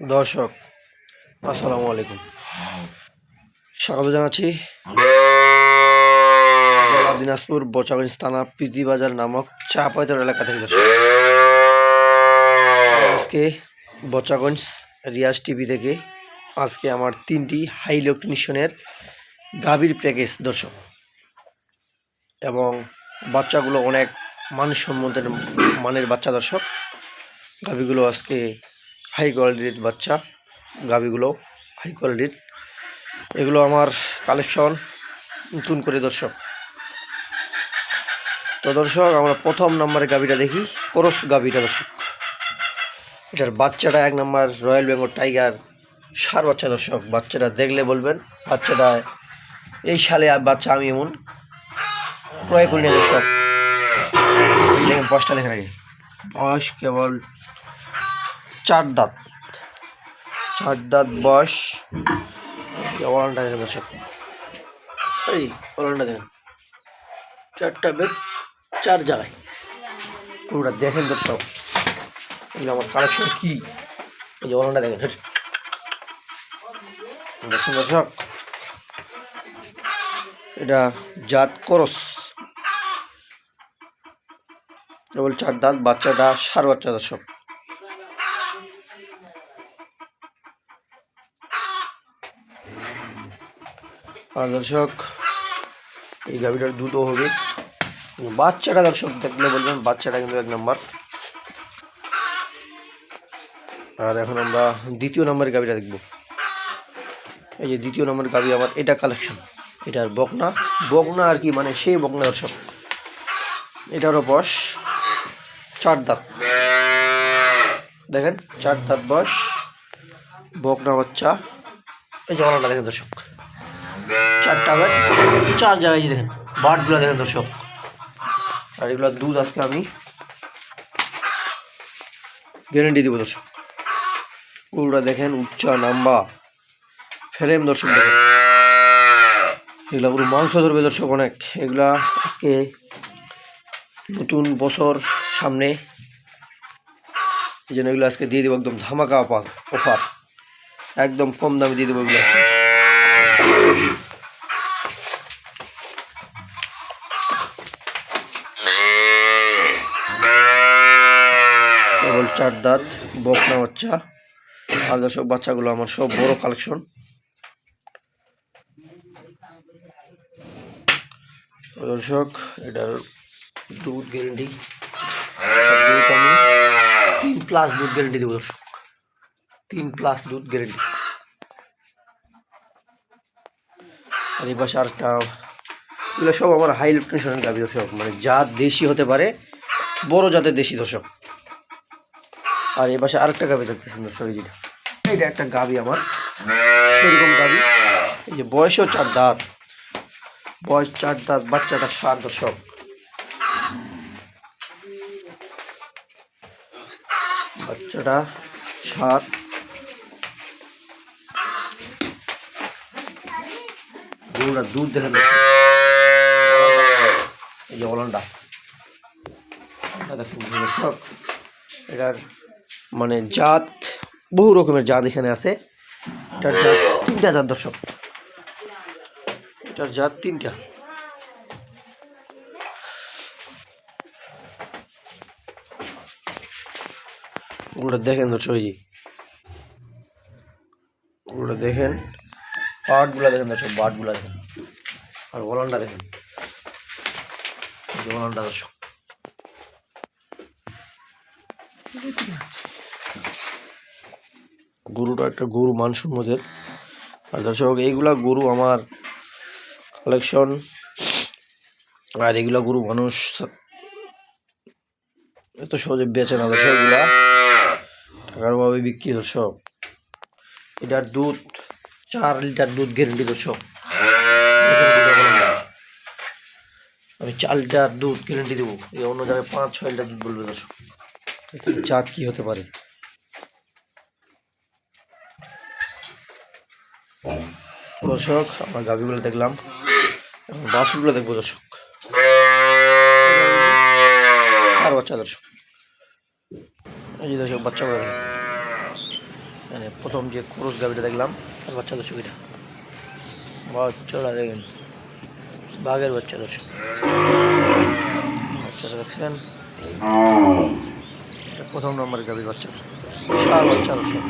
দর্শক, আসসালামু আলাইকুম। স্বাগত জানাচ্ছি দিনাজপুর বচাগঞ্জ থানা প্রীতিবাজার নামক চা পাইতর এলাকা থেকে দর্শক। আজকে বচাগঞ্জ রিয়াজ টিভি থেকে আজকে আমার তিনটি হাই ইলেকট্রনিশনের গাভীর প্যাকেজ দর্শক। এবং বাচ্চাগুলো অনেক মানসম্মতের মানের বাচ্চা দর্শক। গাভীগুলো আজকে হাই কোয়ালিটির বাচ্চা, গাভীগুলো হাই কোয়ালিটির এগুলো আমার কালেকশন নতুন করে দর্শক। তো দর্শক, আমরা প্রথম নম্বরে গাভীটা দেখি করস গাভীটা দর্শক। এটার বাচ্চাটা এক নম্বর রয়্যাল বেঙ্গল টাইগার সার বাচ্চা দর্শক। বাচ্চাটা দেখলে বলবেন, বাচ্চাটা এই সালে বাচ্চা আমি এমন ক্রয় করি না দর্শক। দেখেন দেখেন আগে বয়স কেবল চার দাঁত। চার দাঁত বয়স। ওলানটা দেখেন দর্শক। এই ওলানটা দেখেন। চারটা বেড, চার জায়গায়। পুরোটা দেখেন দর্শক। এগুলো আমার কালেকশন কি? এই যে ওলানটা দেখেন। দেখুন দর্শক। এটা জাত করস। কেবল চার দাঁত, বাচ্চাটা সার বাচ্চা দর্শক। দর্শক, এই গাভিটার দুধও হবে। বাচ্চাটা দর্শক, দেখলে বলবেন বাচ্চাটা কিন্তু এক নম্বর। আর এখন আমরা দ্বিতীয় নম্বরের গাভিটা দেখব। এই যে দ্বিতীয় নম্বর গাভি আমার, এটা কালেকশন এটার বকনা। বকনা আর কি মানে সেই বকনা দর্শক। এটারও বয়স চার দাঁত। দেখেন, চার দাঁত বয়স। বকনা বাচ্চা। এই যে অনাটা দেখেন দর্শক। চারটা ব্যাট চার জায়গায় দেখেন বার্ডগুলো দেখেন দর্শক। আর এগুলো দুধ আজকে আমি গ্যারেন্টি দিব দর্শক। গরুটা দেখেন উচ্চা নাম্বা। ফ্রেম দর্শক দেখেন। এগুলা মাংস ধরবে দর্শক অনেক। এগুলা আজকে নতুন বছর সামনে। এই জন্য এগুলো আজকে দিয়ে দেবো একদম ধামাকা অফার। একদম কম দামে দিয়ে দেবো এগুলো আজকে। কেবল চার দাঁত, বকনা বাচ্চা আর দর্শক বাচ্চাগুলো আমার সব বড় কালেকশন। দর্শক, এটার দুধ গ্যারেন্টি তিন প্লাস দুধ গ্যারেন্টি দেবো দর্শক। তিন প্লাস দুধ গ্যারেন্টি আর এই পাশে আরেকটা এগুলো সব আমার হাই ইলেকট্রিশনের গাভি দর্শক। মানে জাত দেশি হতে পারে, বড় জাতের দেশি দর্শক। আর এই পাশে আরেকটা গাভি দেখতেছেন দর্শক, এই যেটা একটা গাভি আমার, সেরকম গাভি। এই যে বয়সও চার দাঁত। বয়স চার দাঁত, বাচ্চাটা সাত দর্শক। বাচ্চাটা সাত গরুটা দুধ দেখেন দর্শক। এই যে অলনটা এটা দেখেন দর্শক এটার মানে জাত বহু রকমের জাত এখানে আছে এটার জাত তিনটা জাত দর্শক এটার জাত তিনটা ওগুলো দেখেন দর্শক এই যে ওগুলো দেখেন পার্টগুলো দেখেন দর্শক বাটগুলো দেখেন। আর ওলানটা দেখেন। এই ওলানটা দর্শক। গরুটা একটা গরু মানসম্মতের আর দর্শক, এইগুলা গরু আমার কালেকশন আর এগুলা গরু মানুষ এত সহজে বেচে না দর্শক এগুলা। টাকার অভাবে বিক্রি দর্শক। এটার দুধ চার লিটার দুধ গ্যারেন্টি দর্শক আমি চার লিটার দুধ গ্যারেন্টি দেবো। এই অন্য জায়গায় পাঁচ ছয় লিটার দুধ বলবে দর্শক। চাঁদ কি হতে পারে? দর্শক আমরা গাভিগুলো দেখলাম। এখন বাছুরগুলো দেখব দর্শক। আর বাচ্চা দর্শক। এই যে দর্শক বাচ্চাগুলো দেখেন। মানে প্রথম যে খরচ গাভিটা দেখলাম তার বাচ্চা দর্শক এটা বাচ্চাটা দেখেন, বাঘের বাচ্চা দর্শক বাচ্চাটা দেখছেন? এটা প্রথম নম্বরের গাভীর বাচ্চা। বিশাল বাচ্চা দর্শক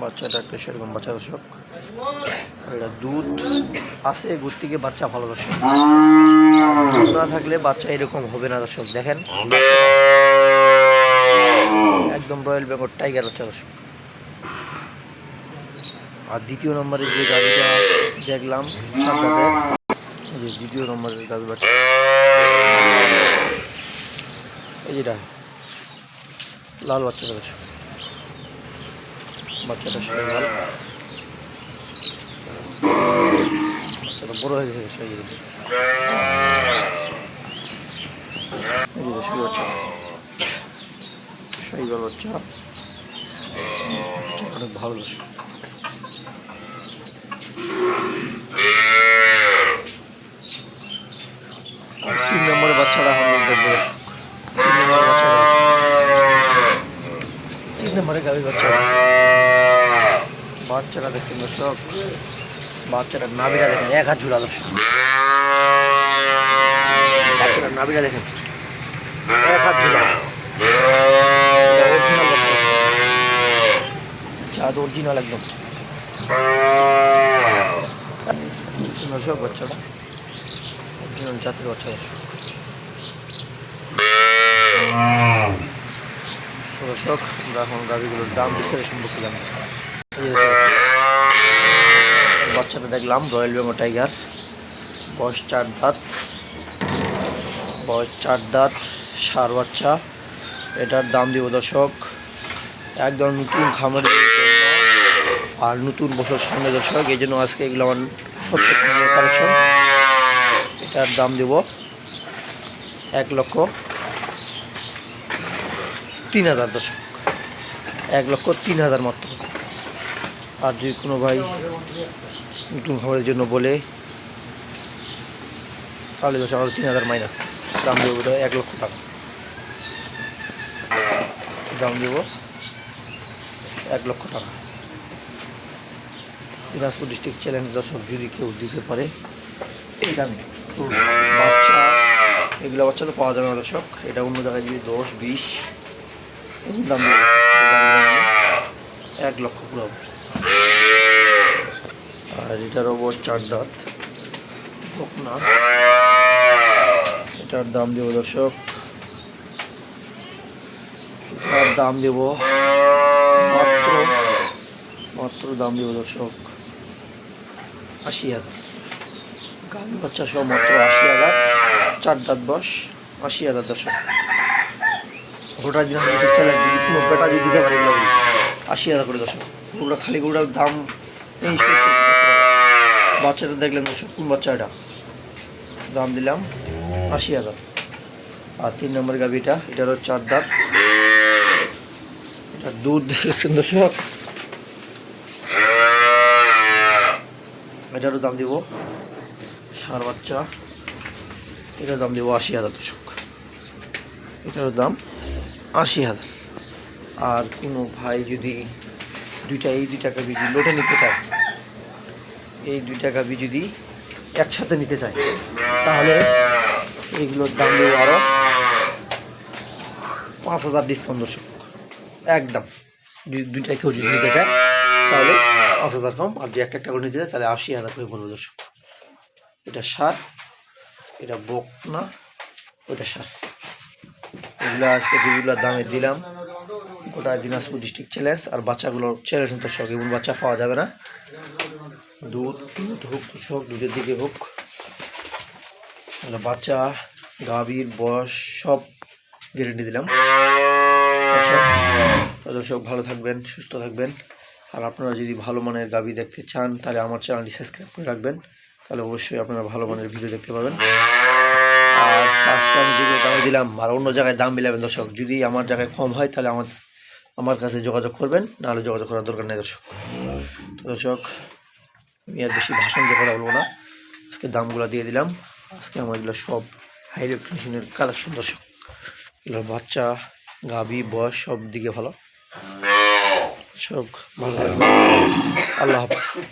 বাচ্চাটা একটা সেরকম বাচ্চা দর্শক আর এটা দুধ আছে, দুধ থেকে বাচ্চা ভালো দর্শক না থাকলে বাচ্চা এরকম হবে না দর্শক দেখেন। একদম রয়্যাল বেঙ্গল টাইগার বাচ্চা দর্শক আর দ্বিতীয় নম্বরের যে গাড়িটা দেখলাম দ্বিতীয় নম্বরের গাড়ি বাচ্চা। এই যেটা লাল বাচ্চাটা দর্শক বাচ্চাটা সাথে লাল। বাচ্চাটা বড় হয়ে গেছে, সেই বাচ্চা সেই বাচ্চা অনেক ভালো আর তিন নম্বরে দেখব তিন নম্বরে গাভীর বাচ্চা বাচ্চাটা দেখছেন দর্শক। বাচ্চাটার নাভিটা দেখেন, এক হাত ঝুলা দর্শক। বাচ্চাটার নাভিটা দেখেন, এক হাত ঝুলা অরিজিনাল বাচ্চা চাঁদ অরিজিনাল একদম। বাচ্চাটা অরিজিনাল আমরা এখন গাড়িগুলোর দাম দেখলাম, রয়্যাল বেঙ্গল টাইগার। বয়স চার দাঁত। বয়স চার দাঁত, সার বাচ্চা। এটার দাম দিব দর্শক, একদম নতুন জন্য আর নতুন বছর সামনে দর্শক, এই জন্য আজকে এগুলো আমার সত্য কালেকশন। এটার দাম দেব এক লক্ষ তিন হাজার দর্শক। এক লক্ষ তিন হাজার মাত্র। আর যদি কোনো ভাই নতুন খাবারের জন্য বলে, তাহলে দর্শক আরও তিন হাজার মাইনাস। দাম দেবো এক লক্ষ টাকা। দাম দেব এক লক্ষ টাকা। দিনাজপুর ডিস্ট্রিক্ট চ্যালেঞ্জ দর্শক যদি কেউ দিতে পারে এই দামে বাচ্চা এগুলো বাচ্চা তো পাওয়া যাবে না দর্শক। এটা অন্য জায়গায় যদি দশ বিশ দাম এক লক্ষ পুরো আর এটার ওপর চার দাঁত না এটার দাম দেবো দর্শক এটার দাম দেব মাত্র মাত্র দাম দেবো দর্শক। আশি হাজার। গান বাচ্চা সহ মাত্র আশি হাজার, চার দাঁত বস আশি হাজার দর্শক। গোটা দিন দেশের চ্যালেঞ্জ যদি কোনো বেটা যদি দিতে পারে আশি হাজার করে দর্শক। গরুটা খালি গরুটার দাম এই। বাচ্চাটা দেখলেন দর্শক, কোন বাচ্চা এটা? দাম দিলাম আশি হাজার। আর তিন নম্বর গাভিটা এটারও চার দাঁত। এটা দুধ দেখছেন দর্শক। এটারও দাম দিব সার বাচ্চা, এটার দাম দিব আশি হাজার দর্শক এটারও দাম আশি হাজার। আর কোনো ভাই যদি দুইটা, এই দুই টাকা বিজি লোটে নিতে চায়, এই দুই টাকা যদি একসাথে নিতে চায়, তাহলে এগুলোর দাম দেবো আরও পাঁচ হাজার ডিসকাউন্ট দর্শক। একদম। যদি দুইটা কেউ যদি নিতে চায় তাহলে পাঁচ হাজার কম আর যদি একটা একটা করে নিতে তাহলে আশি হাজার করে পড়বে দর্শক এটা সার এটা বক না ওইটা সার। এগুলো আজকে যেগুলো দামে দিলাম গোটা দিনাজপুর ডিস্ট্রিক্ট চ্যালেঞ্জ আর বাচ্চাগুলোর চ্যালেঞ্জ তো শখ এবং বাচ্চা পাওয়া যাবে না। দুধ দুধ হোক কৃষক দুধের দিকে হোক। তাহলে বাচ্চা গাভীর বয়স সব গ্যারেন্টি দিলাম। দর্শক ভালো থাকবেন সুস্থ থাকবেন। আর আপনারা যদি ভালো মানের গাভী দেখতে চান, তাহলে আমার চ্যানেলটি সাবস্ক্রাইব করে রাখবেন। তাহলে অবশ্যই আপনারা ভালো মানের ভিডিও দেখতে পাবেন। আর আজকে আমি যেগুলো দামে দিলাম, আর অন্য জায়গায় দাম মিলাবেন দর্শক, যদি আমার জায়গায় কম হয়, তাহলে আমার আমার কাছে যোগাযোগ করবেন, নাহলে যোগাযোগ করার দরকার নেই দর্শক। তো দর্শক, আমি আর বেশি ভাষণ দিয়ে কথা বলব না। আজকে দামগুলো দিয়ে দিলাম। আজকে আমার এগুলো সব হাই রেফ্রিজারেশনের কালেকশন দর্শক। এগুলো বাচ্চা গাভী বয়স সব দিকে ভালো। থাকবে। আল্লাহ হাফিজ